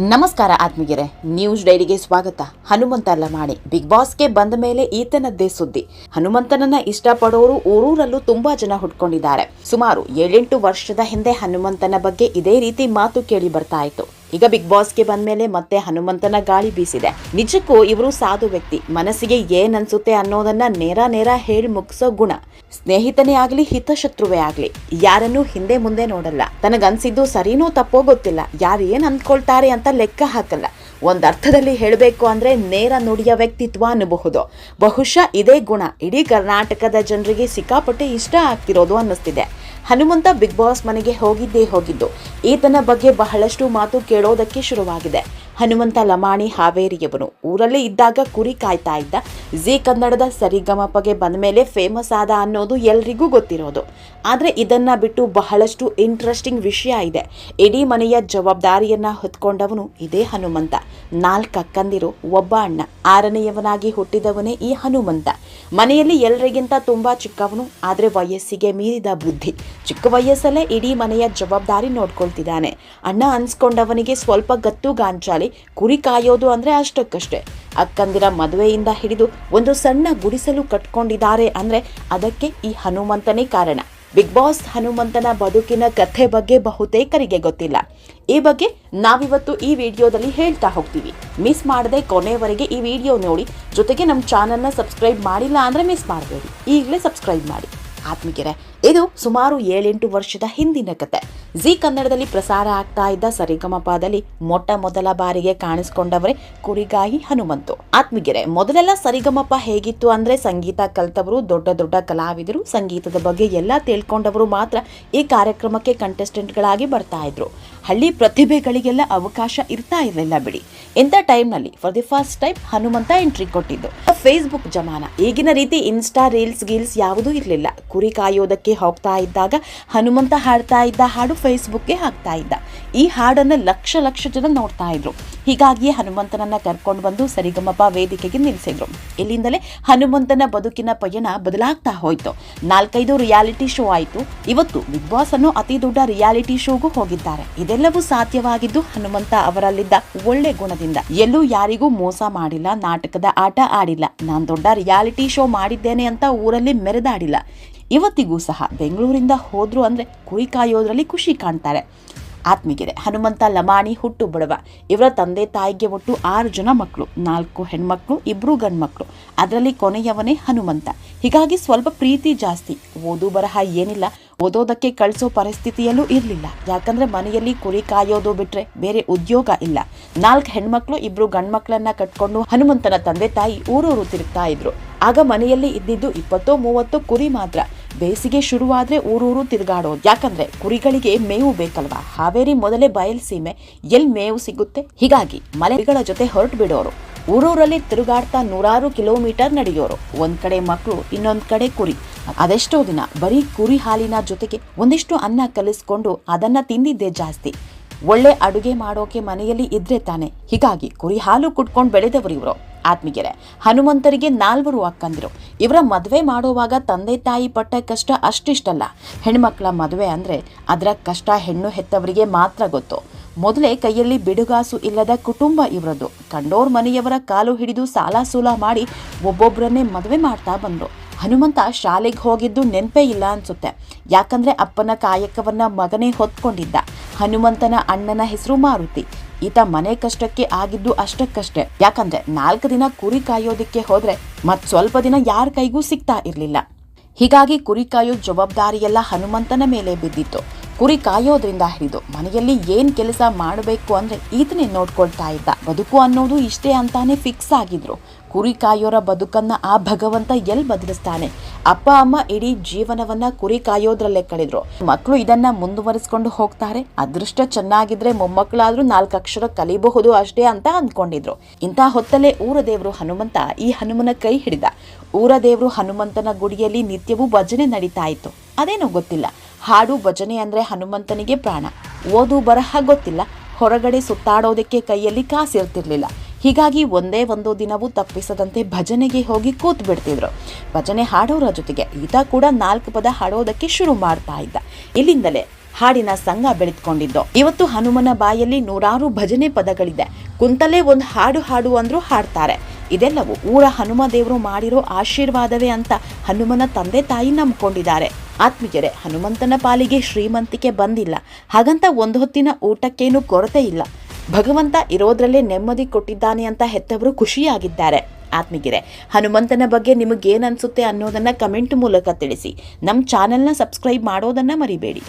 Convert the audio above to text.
ನಮಸ್ಕಾರ ಆತ್ಮೀಗೆರೆ ನ್ಯೂಸ್ ಡೈರಿಗೆ ಸ್ವಾಗತ. ಹನುಮಂತ ಲಮಾಣಿ ಬಿಗ್ ಬಾಸ್ಗೆ ಬಂದ ಮೇಲೆ ಈತನದ್ದೇ ಸುದ್ದಿ. ಹನುಮಂತನನ್ನ ಇಷ್ಟಪಡೋರು ಊರೂರಲ್ಲೂ ತುಂಬಾ ಜನ ಹುಟ್ಕೊಂಡಿದ್ದಾರೆ ಸುಮಾರು ಏಳೆಂಟು ವರ್ಷದ ಹಿಂದೆ ಹನುಮಂತನ ಬಗ್ಗೆ ಇದೇ ರೀತಿ ಮಾತು ಕೇಳಿ ಬರ್ತಾ ಇತ್ತು. ಈಗ ಬಿಗ್ ಬಾಸ್ಗೆ ಬಂದ್ಮೇಲೆ ಮತ್ತೆ ಹನುಮಂತನ ಗಾಳಿ ಬೀಸಿದೆ. ನಿಜಕ್ಕೂ ಇವರು ಸಾಧು ವ್ಯಕ್ತಿ. ಮನಸ್ಸಿಗೆ ಏನ್ ಅನ್ಸುತ್ತೆ ಅನ್ನೋದನ್ನ ನೇರ ನೇರ ಹೇಳಿ ಮುಗಿಸೋ ಗುಣ. ಸ್ನೇಹಿತನೇ ಆಗ್ಲಿ, ಹಿತಶತ್ರುವೇ ಆಗ್ಲಿ, ಯಾರನ್ನು ಹಿಂದೆ ಮುಂದೆ ನೋಡಲ್ಲ. ತನಗನ್ಸಿದ್ದು ಸರಿನೋ ತಪ್ಪೋ ಗೊತ್ತಿಲ್ಲ. ಯಾರು ಏನ್ ಅಂದ್ಕೊಳ್ತಾರೆ ಅಂತ ಲೆಕ್ಕ ಹಾಕಲ್ಲ. ಒಂದರ್ಥದಲ್ಲಿ ಹೇಳಬೇಕು ಅಂದ್ರೆ ನೇರ ನುಡಿಯ ವ್ಯಕ್ತಿತ್ವ ಅನ್ನಬಹುದು. ಬಹುಶಃ ಇದೇ ಗುಣ. ಇಡೀ ಕರ್ನಾಟಕದ ಜನರಿಗೆ ಸಿಕ್ಕಾಪಟ್ಟೆ ಇಷ್ಟ ಆಗ್ತಿರೋದು ಅನ್ನಿಸ್ತಿದೆ. ಹನುಮಂತ ಬಿಗ್ ಬಾಸ್ ಮನೆಗೆ ಹೋಗಿದ್ದೇ ಹೋಗಿದ್ದು. ಈತನ ಬಗ್ಗೆ ಬಹಳಷ್ಟು ಮಾತು ಕೇಳೋದಕ್ಕೆ ಶುರುವಾಗಿದೆ. ಹನುಮಂತ ಲಮಾಣಿ ಹಾವೇರಿಯವನು. ಊರಲ್ಲೇ ಇದ್ದಾಗ ಕುರಿ ಕಾಯ್ತಾ ಇದ್ದ. ಜಿ ಕನ್ನಡದ ಸರಿಗಮಪಗೆ ಬಂದ ಮೇಲೆ ಫೇಮಸ್ ಆದ ಅನ್ನೋದು ಎಲ್ರಿಗೂ ಗೊತ್ತಿರೋದು. ಆದರೆ ಇದನ್ನ ಬಿಟ್ಟು ಬಹಳಷ್ಟು ಇಂಟ್ರೆಸ್ಟಿಂಗ್ ವಿಷಯ ಇದೆ. ಇಡೀ ಮನೆಯ ಜವಾಬ್ದಾರಿಯನ್ನ ಹೊತ್ಕೊಂಡವನು ಇದೇ ಹನುಮಂತ. ನಾಲ್ಕು ಅಕ್ಕಂದಿರು, ಒಬ್ಬ ಅಣ್ಣ. ಆರನೆಯವನಾಗಿ ಹುಟ್ಟಿದವನೇ ಈ ಹನುಮಂತ. ಮನೆಯಲ್ಲಿ ಎಲ್ಲರಿಗಿಂತ ತುಂಬಾ ಚಿಕ್ಕವನು, ಆದರೆ ವಯಸ್ಸಿಗೆ ಮೀರಿದ ಬುದ್ಧಿ. ಚಿಕ್ಕ ವಯಸ್ಸಲ್ಲೇ ಇಡೀ ಮನೆಯ ಜವಾಬ್ದಾರಿ ನೋಡ್ಕೊಳ್ತಿದ್ದಾನೆ. ಅಣ್ಣ ಅನ್ಸ್ಕೊಂಡವನಿಗೆ ಸ್ವಲ್ಪ ಗತ್ತು ಗಾಂಚಾಲಿ ಕುರಿ ಕಾಯೋದು ಅಂದ್ರೆ ಅಷ್ಟಕ್ಕಷ್ಟೇ. ಅಕ್ಕಂದಿರ ಮದುವೆಯಿಂದ ಹಿಡಿದು ಒಂದು ಸಣ್ಣ ಗುಡಿಸಲು ಕಟ್ಕೊಂಡಿದ್ದಾರೆ ಅಂದ್ರೆ ಅದಕ್ಕೆ ಈ ಹನುಮಂತನೇ ಕಾರಣ. ಬಿಗ್ ಬಾಸ್ ಹನುಮಂತನ ಬದುಕಿನ ಕಥೆ ಬಗ್ಗೆ ಬಹುತೇಕರಿಗೆ ಗೊತ್ತಿಲ್ಲ. ಈ ಬಗ್ಗೆ ನಾವಿವತ್ತು ಈ ವಿಡಿಯೋದಲ್ಲಿ ಹೇಳ್ತಾ ಹೋಗ್ತೀವಿ. ಮಿಸ್ ಮಾಡದೆ ಕೊನೆಯವರೆಗೆ ಈ ವಿಡಿಯೋ ನೋಡಿ. ಜೊತೆಗೆ ನಮ್ಮ ಚಾನಲ್ನ ಸಬ್ಸ್ಕ್ರೈಬ್ ಮಾಡಿಲ್ಲ ಅಂದ್ರೆ ಮಿಸ್ ಮಾಡಬೇಡಿ. ಈಗಲೇ ಸಬ್ಸ್ಕ್ರೈಬ್ ಮಾಡಿ. ಆತ್ಮಿಕರೆ ಇದು ಸುಮಾರು ಏಳೆಂಟು ವರ್ಷದ ಹಿಂದಿನ ಕತೆ. ಜಿ ಕನ್ನಡದಲ್ಲಿ ಪ್ರಸಾರ ಆಗ್ತಾ ಇದ್ದ ಸರಿಗಮಪದಲ್ಲಿ ಮೊಟ್ಟ ಮೊದಲ ಬಾರಿಗೆ ಕಾಣಿಸಿಕೊಂಡವರೇ ಕುರಿಗಾಯಿ ಹನುಮಂತು. ಆತ್ಮಗೆರೆ, ಮೊದಲೆಲ್ಲ ಸರಿಗಮಪ ಹೇಗಿತ್ತು ಅಂದ್ರೆ ಸಂಗೀತ ಕಲ್ತವರು, ದೊಡ್ಡ ದೊಡ್ಡ ಕಲಾವಿದರು, ಸಂಗೀತದ ಬಗ್ಗೆ ಎಲ್ಲ ತಿಳ್ಕೊಂಡವರು ಮಾತ್ರ ಈ ಕಾರ್ಯಕ್ರಮಕ್ಕೆ ಕಂಟೆಸ್ಟೆಂಟ್ಗಳಾಗಿ ಬರ್ತಾ ಇದ್ರು. ಹಳ್ಳಿ ಪ್ರತಿಭೆಗಳಿಗೆಲ್ಲ ಅವಕಾಶ ಇರ್ತಾ ಇರಲಿಲ್ಲ ಬಿಡಿ. ಇಂಥ ಟೈಮ್ನಲ್ಲಿ for the first time Hanumantha entry ಕೊಟ್ಟಿದ್ದು. ಫೇಸ್ಬುಕ್ ಜಮಾನ. ಈಗಿನ ರೀತಿ ಇನ್ಸ್ಟಾ ರೀಲ್ಸ್ ಗೀಲ್ಸ್ ಯಾವುದೂ ಇರಲಿಲ್ಲ. ಕುರಿ ಕಾಯೋದಕ್ಕೆ ಹೋಗ್ತಾ ಇದ್ದಾಗ ಹನುಮಂತ ಹಾಡ್ತಾ ಇದ್ದ ಹಾಡು ಫೇಸ್ಬುಕ್ಗೆ ಹಾಕ್ತಾ ಇದ್ದ. ಈ ಹಾಡನ್ನು ಲಕ್ಷ ಲಕ್ಷ ಜನ ನೋಡ್ತಾ ಇದ್ರು. ಹೀಗಾಗಿಯೇ ಹನುಮಂತನನ್ನ ಕರ್ಕೊಂಡು ಬಂದು ಸರಿಗಮಪ ವೇದಿಕೆಗೆ ನಿಲ್ಲಿಸಿದ್ರು. ಇಲ್ಲಿಂದಲೇ ಹನುಮಂತನ ಬದುಕಿನ ಪಯಣ ಬದಲಾಗ್ತಾ ಹೋಯ್ತು. ನಾಲ್ಕೈದು ರಿಯಾಲಿಟಿ ಶೋ ಆಯಿತು. ಇವತ್ತು ಬಿಗ್ ಬಾಸ್ ಅನ್ನು ಅತಿ ದೊಡ್ಡ ರಿಯಾಲಿಟಿ ಶೋಗೂ ಹೋಗಿದ್ದಾರೆ. ಇದೆಲ್ಲವೂ ಸಾಧ್ಯವಾಗಿದ್ದು ಹನುಮಂತ ಅವರಲ್ಲಿದ್ದ ಒಳ್ಳೆ ಗುಣದಿಂದ. ಎಲ್ಲೂ ಯಾರಿಗೂ ಮೋಸ ಮಾಡಿಲ್ಲ, ನಾಟಕದ ಆಟ ಆಡಿಲ್ಲ. ನಾನು ದೊಡ್ಡ ರಿಯಾಲಿಟಿ ಶೋ ಮಾಡಿದ್ದೇನೆ ಅಂತ ಊರಲ್ಲಿ ಮೆರೆದಾಡಿಲ್ಲ. ಇವತ್ತಿಗೂ ಸಹ ಬೆಂಗಳೂರಿಂದ ಹೋದ್ರು ಅಂದ್ರೆ ಕುರಿ ಕಾಯೋದ್ರಲ್ಲಿ ಖುಷಿ ಕಾಣ್ತಾರೆ. ಆತ್ಮೀಗೆರೆ, ಹನುಮಂತ, ಲಮಾಣಿ, ಹುಟ್ಟು ಬಡವ, ಇವರ ತಂದೆ ತಾಯಿಗೆ ಒಟ್ಟು ಆರು ಜನ ಮಕ್ಕಳು ನಾಲ್ಕು ಹೆಣ್ಮಕ್ಳು, ಇಬ್ರು ಗಂಡ್ಮಕ್ಳು. ಅದರಲ್ಲಿ ಕೊನೆಯವನೇ ಹನುಮಂತ. ಹೀಗಾಗಿ ಸ್ವಲ್ಪ ಪ್ರೀತಿ ಜಾಸ್ತಿ. ಓದು ಬರಹ ಏನಿಲ್ಲ, ಓದೋದಕ್ಕೆ ಕಳಿಸೋ ಪರಿಸ್ಥಿತಿಯಲ್ಲೂ ಇರಲಿಲ್ಲ. ಯಾಕಂದ್ರೆ ಮನೆಯಲ್ಲಿ ಕುರಿ ಕಾಯೋದು ಬಿಟ್ಟರೆ ಬೇರೆ ಉದ್ಯೋಗ ಇಲ್ಲ. ನಾಲ್ಕು ಹೆಣ್ಮಕ್ಳು, ಇಬ್ರು ಗಂಡ್ಮಕ್ಳನ್ನ ಕಟ್ಕೊಂಡು ಹನುಮಂತನ ತಂದೆ ತಾಯಿ ಊರೂರು ತಿರುಗ್ತಾ ಇದ್ರು. ಆಗ ಮನೆಯಲ್ಲಿ ಇದ್ದಿದ್ದು ಇಪ್ಪತ್ತೋ, ಮೂವತ್ತು ಕುರಿ ಮಾತ್ರ. ಬೇಸಿಗೆ ಶುರುವಾದ್ರೆ ಊರೂರು ತಿರುಗಾಡೋದು. ಯಾಕಂದ್ರೆ ಕುರಿಗಳಿಗೆ ಮೇವು ಬೇಕಲ್ವಾ? ಹಾವೇರಿ ಮೊದಲೇ ಬಯಲ್ ಸೀಮೆ ಎಲ್ಲಿ ಮೇವು ಸಿಗುತ್ತೆ? ಹೀಗಾಗಿ ಮಲೆಗಳ ಜೊತೆ ಹೊರಟು ಬಿಡೋರು. ಊರೂರಲ್ಲಿ ತಿರುಗಾಡ್ತಾ ನೂರಾರು ಕಿಲೋಮೀಟರ್ ನಡೆಯೋರು. ಒಂದ್ ಕಡೆ ಮಕ್ಕಳು ಇನ್ನೊಂದ್ ಕಡೆ ಕುರಿ. ಅದೆಷ್ಟೋ ದಿನ ಬರೀ ಕುರಿ ಹಾಲಿನ ಜೊತೆಗೆ ಒಂದಿಷ್ಟು ಅನ್ನ ಕಲಿಸ್ಕೊಂಡು ಅದನ್ನ ತಿಂದಿದ್ದೆ ಜಾಸ್ತಿ. ಒಳ್ಳೆ ಅಡುಗೆ ಮಾಡೋಕೆ ಮನೆಯಲ್ಲಿ ಇದ್ರೆ ತಾನೆ. ಹೀಗಾಗಿ ಕುರಿ ಹಾಲು ಕುಟ್ಕೊಂಡು ಬೆಳೆದವರು ಇವರು. ಆತ್ಮೀಗೆರೆ, ಹನುಮಂತರಿಗೆ ನಾಲ್ವರು ಅಕ್ಕಂದಿರು. ಇವರ ಮದುವೆ ಮಾಡುವಾಗ ತಂದೆ ತಾಯಿ ಪಟ್ಟ ಕಷ್ಟ ಅಷ್ಟಿಷ್ಟಲ್ಲ. ಹೆಣ್ಮಕ್ಳ ಮದುವೆ ಅಂದರೆ ಅದರ ಕಷ್ಟ ಹೆಣ್ಣು ಹೆತ್ತವರಿಗೆ ಮಾತ್ರ ಗೊತ್ತು. ಮೊದಲೇ ಕೈಯಲ್ಲಿ ಬಿಡುಗಾಸು ಇಲ್ಲದ ಕುಟುಂಬ ಇವರದ್ದು. ಕಂಡೋರ್ ಮನೆಯವರ ಕಾಲು ಹಿಡಿದು ಸಾಲ ಸೂಲ ಮಾಡಿ ಒಬ್ಬೊಬ್ಬರನ್ನೇ ಮದುವೆ ಮಾಡ್ತಾ ಬಂದರು. ಹನುಮಂತ ಶಾಲೆಗೆ ಹೋಗಿದ್ದು ನೆನಪೇ ಇಲ್ಲ ಅನ್ಸುತ್ತೆ. ಯಾಕಂದ್ರೆ ಅಪ್ಪನ ಕಾಯಕವನ್ನು ಮಗನೇ ಹೊತ್ಕೊಂಡಿದ್ದ. ಹನುಮಂತನ ಅಣ್ಣನ ಹೆಸರು ಮಾರುತಿ. ಈತ ಮನೆ ಕಷ್ಟಕ್ಕೆ ಆಗಿದ್ದು ಅಷ್ಟಕ್ಕಷ್ಟೇ. ಯಾಕಂದ್ರೆ ನಾಲ್ಕು ದಿನ ಕುರಿ ಕಾಯೋದಿಕ್ಕೆ ಹೋದ್ರೆ ಮತ್ ಸ್ವಲ್ಪ ದಿನ ಯಾರ ಕೈಗೂ ಸಿಗ್ತಾ ಇರಲಿಲ್ಲ. ಹೀಗಾಗಿ ಕುರಿ ಕಾಯೋ ಜವಾಬ್ದಾರಿಯೆಲ್ಲ ಹನುಮಂತನ ಮೇಲೆ ಬಿದ್ದಿತ್ತು. ಕುರಿ ಕಾಯೋದ್ರಿಂದ ಹಿಡಿದು ಮನೆಯಲ್ಲಿ ಏನ್ ಕೆಲಸ ಮಾಡಬೇಕು ಅಂದ್ರೆ ಈತನೇ ನೋಡ್ಕೊಳ್ತಾ ಇದ್ದ. ಬದುಕು ಅನ್ನೋದು ಇಷ್ಟೇ ಅಂತಾನೆ ಫಿಕ್ಸ್ ಆಗಿದ್ರು. ಕುರಿ ಕಾಯೋರ ಬದುಕನ್ನ ಆ ಭಗವಂತ ಎಲ್ ಬದಲಿಸ್ತಾನೆ? ಅಪ್ಪ, ಅಮ್ಮ ಇಡೀ ಜೀವನವನ್ನ ಕುರಿ ಕಾಯೋದ್ರಲ್ಲೇ ಕಳೆದ್ರು. ಮಕ್ಕಳು ಇದನ್ನ ಮುಂದುವರಿಸ್ಕೊಂಡು ಹೋಗ್ತಾರೆ. ಅದೃಷ್ಟ ಚೆನ್ನಾಗಿದ್ರೆ ಮೊಮ್ಮಕ್ಕಳಾದ್ರೂ ನಾಲ್ಕು ಅಕ್ಷರ ಕಲಿಬಹುದು ಅಷ್ಟೇ ಅಂತ ಅಂದ್ಕೊಂಡಿದ್ರು ಇಂಥ ಹೊತ್ತಲ್ಲೇ ಊರ ದೇವರು ಹನುಮಂತ ಈ ಹನುಮನ ಕೈ ಹಿಡಿದ. ಊರ ದೇವರು ಹನುಮಂತನ ಗುಡಿಯಲ್ಲಿ ನಿತ್ಯವೂ ಭಜನೆ ನಡೀತಾ ಇತ್ತು. ಅದೇನೋ ಗೊತ್ತಿಲ್ಲ. ಹಾಡು ಭಜನೆ ಅಂದ್ರೆ ಹನುಮಂತನಿಗೆ ಪ್ರಾಣ. ಓದು ಬರಹ ಗೊತ್ತಿಲ್ಲ. ಹೊರಗಡೆ ಸುತ್ತಾಡೋದಕ್ಕೆ ಕೈಯಲ್ಲಿ ಕಾಸಿರ್ತಿರ್ಲಿಲ್ಲ. ಹೀಗಾಗಿ ಒಂದೇ ಒಂದು ದಿನವೂ ತಪ್ಪಿಸದಂತೆ ಭಜನೆಗೆ ಹೋಗಿ ಕೂತ್ ಬಿಡ್ತಿದ್ರು. ಭಜನೆ ಹಾಡೋರ ಜೊತೆಗೆ ಈತ ಕೂಡ ನಾಲ್ಕು ಪದ ಹಾಡೋದಕ್ಕೆ ಶುರು ಮಾಡ್ತಾ ಇದ್ದ. ಇಲ್ಲಿಂದಲೇ ಹಾಡಿನ ಸಂಘ ಬೆಳೆದುಕೊಂಡಿದ್ದು. ಇವತ್ತು ಹನುಮನ ಬಾಯಲ್ಲಿ ನೂರಾರು ಭಜನೆ ಪದಗಳಿದೆ. ಕುಂತಲೇ ಒಂದು ಹಾಡು ಹಾಡು ಅಂದ್ರೂ ಹಾಡ್ತಾರೆ. ಇದೆಲ್ಲವೂ ಊರ ಹನುಮ ದೇವರು ಮಾಡಿರೋ ಆಶೀರ್ವಾದವೇ ಅಂತ ಹನುಮನ ತಂದೆ ತಾಯಿ ನಂಬ್ಕೊಂಡಿದ್ದಾರೆ. ಆತ್ಮೀಯರೇ, ಹನುಮಂತನ ಪಾಲಿಗೆ ಶ್ರೀಮಂತಿಕೆ ಬಂದಿಲ್ಲ. ಹಾಗಂತ ಒಂದು ಹೊತ್ತಿನ ಊಟಕ್ಕೇನು ಕೊರತೆ ಇಲ್ಲ. ಭಗವಂತ ಇರೋದ್ರಲ್ಲೇ ನೆಮ್ಮದಿ ಕೊಟ್ಟಿದ್ದಾನೆ ಅಂತ ಹೆತ್ತವರು ಖುಷಿಯಾಗಿದ್ದಾರೆ. ಆತ್ಮಿಗಿರೆ ಹನುಮಂತನ ಬಗ್ಗೆ ನಿಮಗೇನು ಅನ್ಸುತ್ತೆ ಅನ್ನೋದನ್ನ ಕಮೆಂಟ್ ಮೂಲಕ ತಿಳಿಸಿ. ನಮ್ಮ ಚಾನೆಲ್ನ ಸಬ್ಸ್ಕ್ರೈಬ್ ಮಾಡೋದನ್ನು ಮರಿಬೇಡಿ.